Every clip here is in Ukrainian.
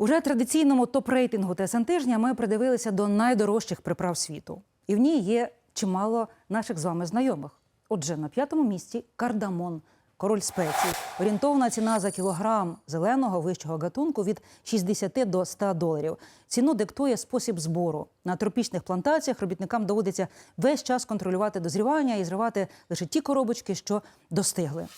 Уже традиційному топ-рейтингу ТСН тижня ми придивилися до найдорожчих приправ світу. І в ній є чимало наших з вами знайомих. Отже, на п'ятому місці кардамон, король спецій. Орієнтовна ціна за кілограм зеленого вищого гатунку від 60 до 100 доларів. Ціну диктує спосіб збору. На тропічних плантаціях робітникам доводиться весь час контролювати дозрівання і зривати лише ті коробочки, що достигли.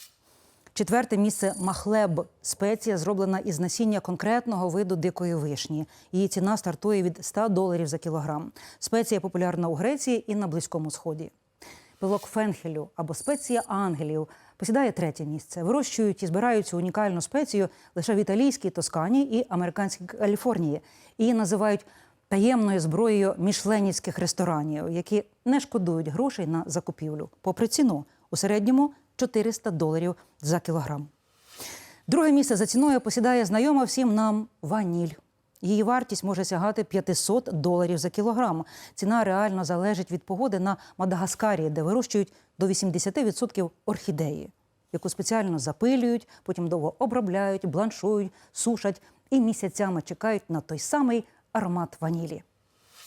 Четверте місце махлеб. Спеція зроблена із насіння конкретного виду дикої вишні. Її ціна стартує від 100 доларів за кілограм. Спеція популярна у Греції і на Близькому Сході. Пилок фенхелю або спеція ангелів посідає третє місце. Вирощують і збирають цю унікальну спецію лише в італійській Тоскані і американській Каліфорнії. Її називають таємною зброєю мішленівських ресторанів, які не шкодують грошей на закупівлю. Попри ціну у середньому 400 доларів за кілограм. Друге місце за ціною посідає знайома всім нам ваніль. Її вартість може сягати 500 доларів за кілограм. Ціна реально залежить від погоди на Мадагаскарі, де вирощують до 80% орхідеї, яку спеціально запилюють, потім довго обробляють, бланшують, сушать і місяцями чекають на той самий аромат ванілі.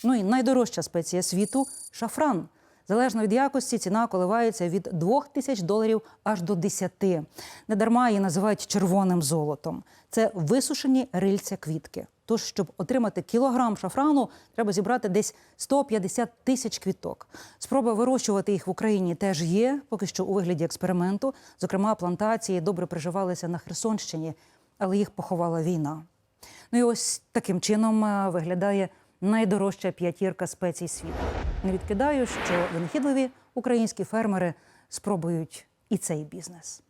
Ну і найдорожча спеція світу шафран. Залежно від якості, ціна коливається від 2 тисяч доларів аж до 10. Недарма її називають червоним золотом. Це висушені рильця квітки. Тож, щоб отримати кілограм шафрану, треба зібрати десь 150 тисяч квіток. Спроба вирощувати їх в Україні теж є, поки що у вигляді експерименту. Зокрема, плантації добре приживалися на Херсонщині, але їх поховала війна. Ну і ось таким чином е, виглядає найдорожча п'ятірка спецій світу. Не відкидаю, що винахідливі українські фермери спробують і цей бізнес.